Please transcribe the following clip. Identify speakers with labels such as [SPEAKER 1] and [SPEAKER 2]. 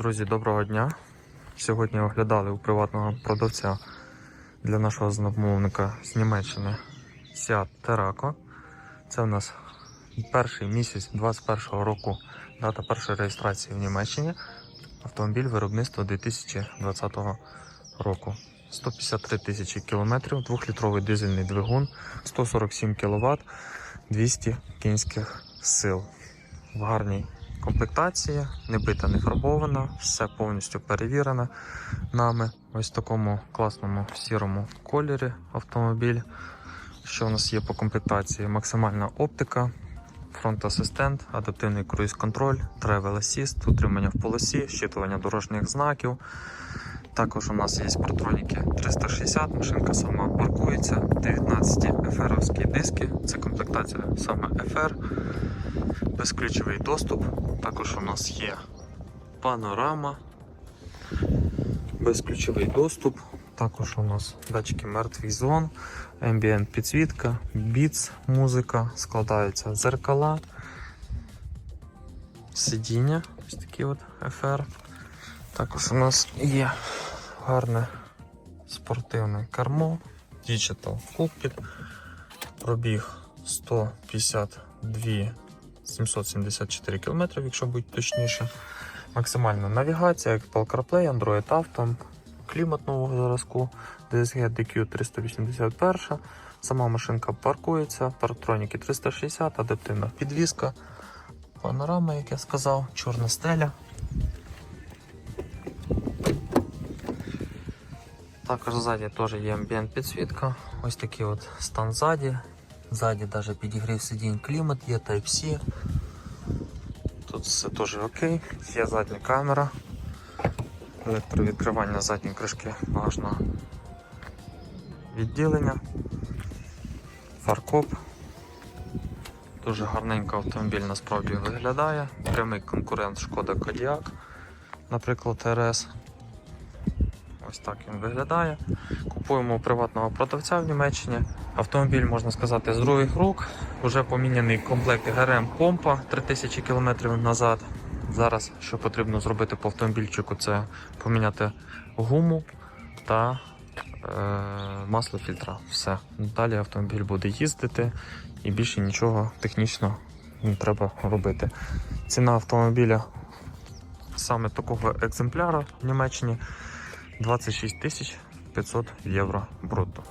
[SPEAKER 1] Друзі, доброго дня. Сьогодні оглядали у приватного продавця для нашого замовника з Німеччини Seat Terraco. Це у нас перший місяць 21 року, дата першої реєстрації в Німеччині. Автомобіль виробництва 2020 року. 153 тисячі кілометрів, 2-літровий дизельний двигун, 147 кВт, 200 кінських сил. В гарній комплектації, не бита, не фарбована, все повністю перевірено нами. Ось в такому класному сірому кольорі автомобіль. Що у нас є по комплектації? Максимальна оптика, фронт-асистент, адаптивний круїз-контроль, Travel Assist, утримання в полосі, щитування дорожніх знаків. Також у нас є протроніки 360, машинка сама паркується, 19 FR-овські диски, це комплектація саме FR, безключовий доступ. Також у нас є панорама, безключовий доступ. Також у нас датчики мертвих зон, ambient підсвітка, біц, музика, складаються зеркала, сидіння, ось такі от FR. Також у нас є гарне спортивне кермо, Digital Cockpit, пробіг 152 774 км, якщо бути точніше. Максимальна навігація, Apple CarPlay, Android Auto, клімат нового зразку, DSG DQ 381. Сама машинка паркується, парктроніки 360, адаптивна підвізка, панорама, як я сказав, чорна стеля. Також ззаді теж є амбієнт підсвітка. Ось такий от стан ззаді. Ззаді навіть підігрів сидінь клімат, є Type-C. Тут все теж окей. Є задня камера. Електровідкривання задньої кришки багажного відділення. Фаркоп. Дуже гарненько автомобіль насправді виглядає. Прямий конкурент Шкода Kodiaq, наприклад, РС. Ось так він виглядає. Купуємо у приватного продавця в Німеччині. Автомобіль, можна сказати, з других рук. Уже поміняний комплект ГРМ помпа 3000 км назад. Зараз що потрібно зробити по автомобільчику, це поміняти гуму та е, масло фільтра. Все. Далі автомобіль буде їздити і більше нічого технічно не треба робити. Ціна автомобіля саме такого екземпляра в Німеччині 26 тисяч 500 євро брутто.